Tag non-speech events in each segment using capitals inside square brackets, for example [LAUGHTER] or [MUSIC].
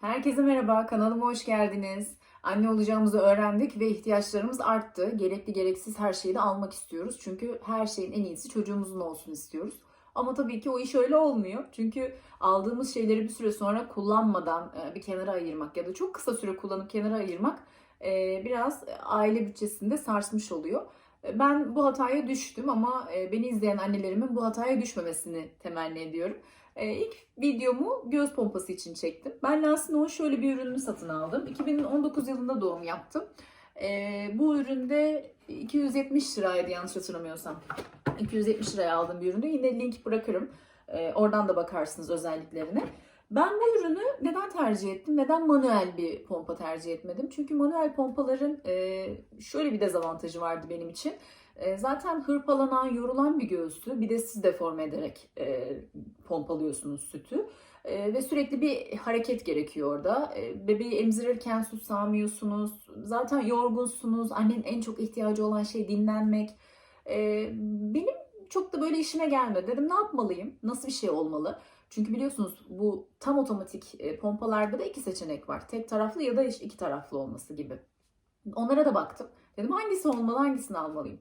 Herkese merhaba, kanalıma hoş geldiniz. Anne olacağımızı öğrendik ve ihtiyaçlarımız arttı. Gerekli gereksiz her şeyi de almak istiyoruz. Çünkü her şeyin en iyisi çocuğumuzun olsun istiyoruz. Ama tabii ki o iş öyle olmuyor. Çünkü aldığımız şeyleri bir süre sonra kullanmadan e, bir kenara ayırmak ya da çok kısa süre kullanıp kenara ayırmak e, biraz aile bütçesinde sarsmış oluyor. E, Ben bu hataya düştüm ama beni izleyen annelerimin bu hataya düşmemesini temenni ediyorum. Ee, ilk videomu göz pompası için çektim. Ben Lansino'nun şöyle bir ürününü satın aldım. 2019 yılında doğum yaptım. Ee, bu üründe 270 liraydı yanlış hatırlamıyorsam. 270 liraya aldığım bir ürünü. Yine link bırakırım. Ee, oradan da bakarsınız özelliklerine. Ben bu ürünü neden tercih ettim? Neden manuel bir pompa tercih etmedim? Çünkü manuel pompaların e, şöyle bir dezavantajı vardı benim için. E, Zaten hırpalanan, yorulan bir göğsü bir de siz deforme ederek e, pompalıyorsunuz sütü. E, ve sürekli bir hareket gerekiyor orada. E, bebeği emzirirken süt sağmıyorsunuz. Zaten yorgunsunuz. Annenin en çok ihtiyacı olan şey dinlenmek. E, benim çok da böyle işime gelmedi. Dedim ne yapmalıyım? Nasıl bir şey olmalı? Çünkü biliyorsunuz bu tam otomatik e, pompalarda da iki seçenek var. Tek taraflı ya da iki taraflı olması gibi. Onlara da baktım. Dedim hangisi olmalı, hangisini almalıyım?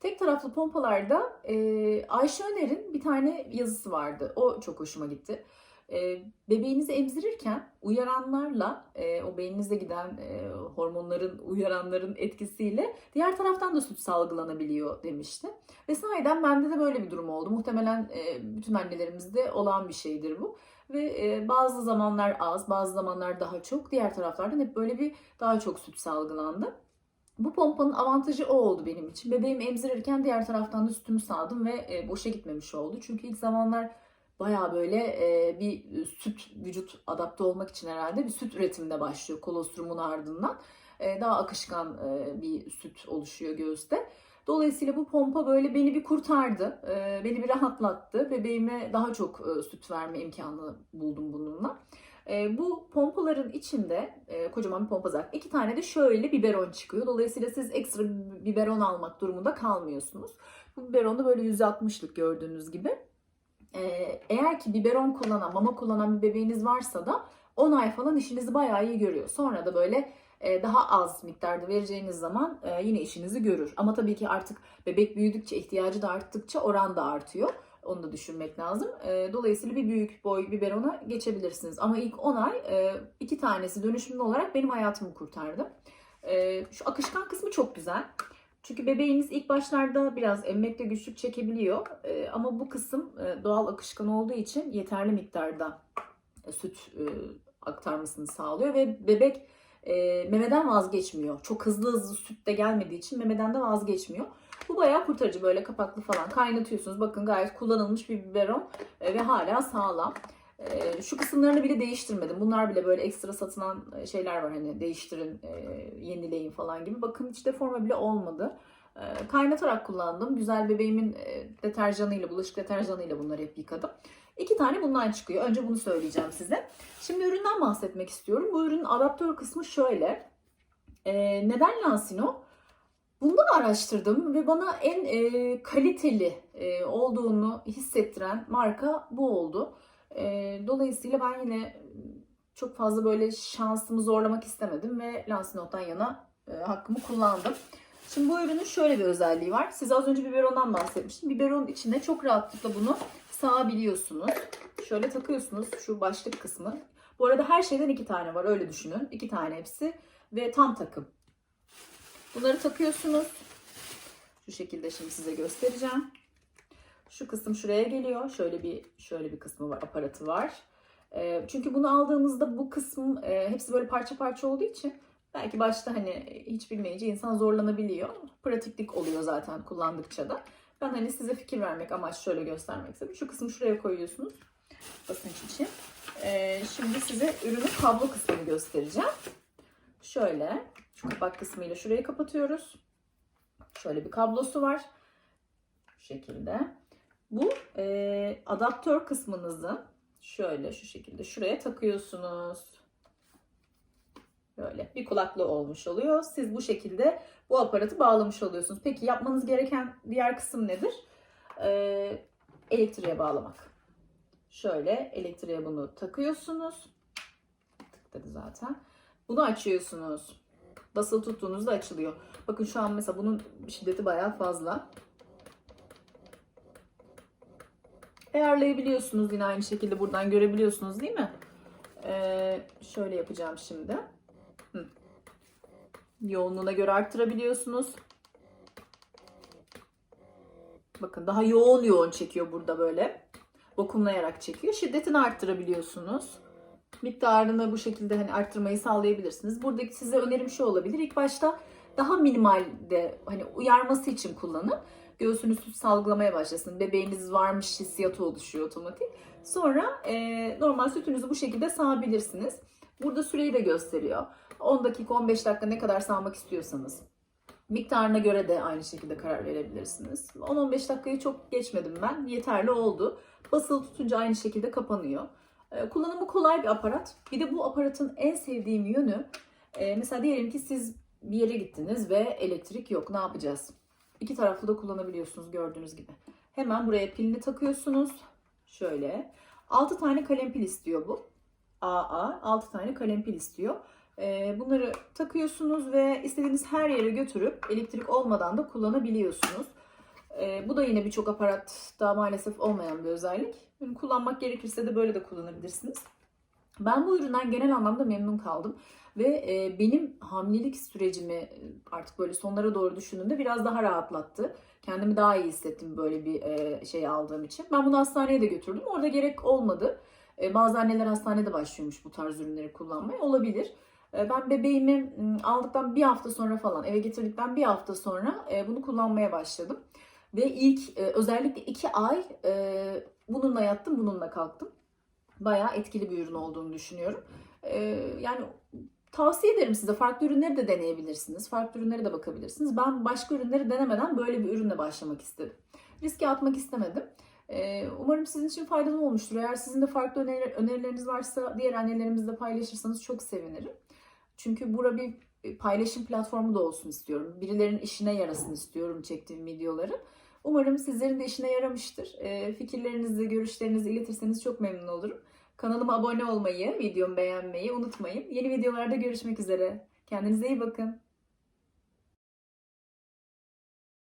Tek taraflı pompalarda e, Ayşe Öner'in bir tane yazısı vardı. O çok hoşuma gitti. E, bebeğinizi emzirirken uyaranlarla, e, o beyninizde giden e, hormonların, uyaranların etkisiyle diğer taraftan da süt salgılanabiliyor demişti. Ve sahiden bende de böyle bir durum oldu. Muhtemelen e, bütün annelerimizde olan bir şeydir bu. Ve e, bazı zamanlar az, bazı zamanlar daha çok. Diğer taraflardan hep böyle bir daha çok süt salgılandı. Bu pompanın avantajı o oldu benim için. Bebeğimi emzirirken diğer taraftan da sütümü sağdım ve e, boşa gitmemiş oldu. Çünkü ilk zamanlar baya böyle e, bir süt vücut adapte olmak için herhalde bir süt üretimine başlıyor kolostrumun ardından. E, daha akışkan e, bir süt oluşuyor göğüste. Dolayısıyla bu pompa böyle beni bir kurtardı, e, beni bir [LAUGHS] rahatlattı. Bebeğime daha çok e, süt verme imkanı buldum bununla. E, bu pompaların içinde e, kocaman bir pompa zaten. iki tane de şöyle biberon çıkıyor. Dolayısıyla siz ekstra biberon almak durumunda kalmıyorsunuz. Bu biberon da böyle %60'lık gördüğünüz gibi. E, eğer ki biberon kullanan, mama kullanan bir bebeğiniz varsa da 10 ay falan işinizi bayağı iyi görüyor. Sonra da böyle daha az miktarda vereceğiniz zaman yine işinizi görür. Ama tabii ki artık bebek büyüdükçe, ihtiyacı da arttıkça oran da artıyor. Onu da düşünmek lazım. E, Dolayısıyla bir büyük boy biberona geçebilirsiniz. Ama ilk 10 ay e, iki tanesi dönüşümlü olarak benim hayatımı kurtardı. E, Şu akışkan kısmı çok güzel. Çünkü bebeğiniz ilk başlarda biraz emmekte güçlük çekebiliyor. E, Ama bu kısım e, doğal akışkan olduğu için yeterli miktarda e, süt aktarmasını sağlıyor ve bebek e, memeden vazgeçmiyor. Çok hızlı hızlı süt de gelmediği için memeden de vazgeçmiyor. Bu bayağı kurtarıcı böyle kapaklı falan kaynatıyorsunuz. Bakın gayet kullanılmış bir biberon e, ve hala sağlam. E, şu kısımlarını bile değiştirmedim. Bunlar bile böyle ekstra satılan e, şeyler var hani değiştirin, e, yenileyin falan gibi. Bakın hiç deforme bile olmadı. E, kaynatarak kullandım. Güzel bebeğimin e, deterjanıyla, bulaşık deterjanıyla bunları hep yıkadım. İki tane bundan çıkıyor. Önce bunu söyleyeceğim size. Şimdi üründen bahsetmek istiyorum. Bu ürünün adaptör kısmı şöyle. E, neden Lansino? Bunu da araştırdım ve bana en e, kaliteli e, olduğunu hissettiren marka bu oldu. E, dolayısıyla ben yine çok fazla böyle şansımı zorlamak istemedim ve Lansino'dan yana e, hakkımı kullandım. Şimdi bu ürünün şöyle bir özelliği var. Size az önce biberondan bahsetmiştim. Biberonun içine çok rahatlıkla bunu sağabiliyorsunuz. Şöyle takıyorsunuz şu başlık kısmı. Bu arada her şeyden iki tane var öyle düşünün. İki tane hepsi ve tam takım. Bunları takıyorsunuz. Şu şekilde şimdi size göstereceğim. Şu kısım şuraya geliyor. Şöyle bir şöyle bir kısmı var, aparatı var. Ee, çünkü bunu aldığımızda bu kısım e, hepsi böyle parça parça olduğu için belki başta hani hiç bilmeyince insan zorlanabiliyor. Pratiklik oluyor zaten kullandıkça da. Ben hani size fikir vermek amaç şöyle göstermek istedim. Şu kısmı şuraya koyuyorsunuz. Basınç için. Ee, şimdi size ürünün kablo kısmını göstereceğim. Şöyle şu kapak kısmıyla şurayı kapatıyoruz. Şöyle bir kablosu var. Bu şekilde. Bu e, adaptör kısmınızı şöyle şu şekilde şuraya takıyorsunuz. Bir kulaklı olmuş oluyor. Siz bu şekilde bu aparatı bağlamış oluyorsunuz. Peki yapmanız gereken diğer kısım nedir? Ee, elektriğe bağlamak. Şöyle elektriğe bunu takıyorsunuz. Tıkladı zaten. Bunu açıyorsunuz. Basılı tuttuğunuzda açılıyor. Bakın şu an mesela bunun şiddeti bayağı fazla. Ayarlayabiliyorsunuz yine aynı şekilde buradan görebiliyorsunuz değil mi? Ee, şöyle yapacağım şimdi. Yoğunluğuna göre arttırabiliyorsunuz. Bakın daha yoğun yoğun çekiyor burada böyle. Vakumlayarak çekiyor. Şiddetini arttırabiliyorsunuz. Miktarını bu şekilde hani arttırmayı sağlayabilirsiniz. Buradaki size önerim şu olabilir. İlk başta daha minimalde hani uyarması için kullanın. Göğsünüz süt salgılamaya başlasın. Bebeğiniz varmış hissiyatı oluşuyor otomatik. Sonra e, normal sütünüzü bu şekilde sağabilirsiniz. Burada süreyi de gösteriyor. 10 dakika 15 dakika ne kadar sağmak istiyorsanız. Miktarına göre de aynı şekilde karar verebilirsiniz. 10-15 dakikayı çok geçmedim ben. Yeterli oldu. Basılı tutunca aynı şekilde kapanıyor. Ee, Kullanımı kolay bir aparat. Bir de bu aparatın en sevdiğim yönü e, mesela diyelim ki siz bir yere gittiniz ve elektrik yok. Ne yapacağız? İki taraflı da kullanabiliyorsunuz gördüğünüz gibi. Hemen buraya pilini takıyorsunuz. Şöyle. 6 tane kalem pil istiyor bu. AA 6 tane kalem pil istiyor. Ee, Bunları takıyorsunuz ve istediğiniz her yere götürüp elektrik olmadan da kullanabiliyorsunuz. Ee, Bu da yine birçok aparatta maalesef olmayan bir özellik. Kullanmak gerekirse de böyle de kullanabilirsiniz. Ben bu üründen genel anlamda memnun kaldım. Ve e, benim hamilelik sürecimi e, artık böyle sonlara doğru düşündüğümde biraz daha rahatlattı. Kendimi daha iyi hissettim böyle bir e, şey aldığım için. Ben bunu hastaneye de götürdüm. Orada gerek olmadı. E, Bazı anneler hastanede başlıyormuş bu tarz ürünleri kullanmaya. Olabilir. E, Ben bebeğimi aldıktan bir hafta sonra falan eve getirdikten bir hafta sonra e, bunu kullanmaya başladım. Ve ilk e, özellikle iki ay e, bununla yattım bununla kalktım. Bayağı etkili bir ürün olduğunu düşünüyorum. E, Yani tavsiye ederim size. Farklı ürünleri de deneyebilirsiniz. Farklı ürünlere de bakabilirsiniz. Ben başka ürünleri denemeden böyle bir ürünle başlamak istedim. Riske atmak istemedim. Ee, Umarım sizin için faydalı olmuştur. Eğer sizin de farklı öneri- önerileriniz varsa diğer annelerimizle paylaşırsanız çok sevinirim. Çünkü bura bir paylaşım platformu da olsun istiyorum. Birilerinin işine yarasın istiyorum çektiğim videoları. Umarım sizlerin de işine yaramıştır. Ee, Fikirlerinizi, görüşlerinizi iletirseniz çok memnun olurum. Kanalıma abone olmayı, videomu beğenmeyi unutmayın. Yeni videolarda görüşmek üzere. Kendinize iyi bakın.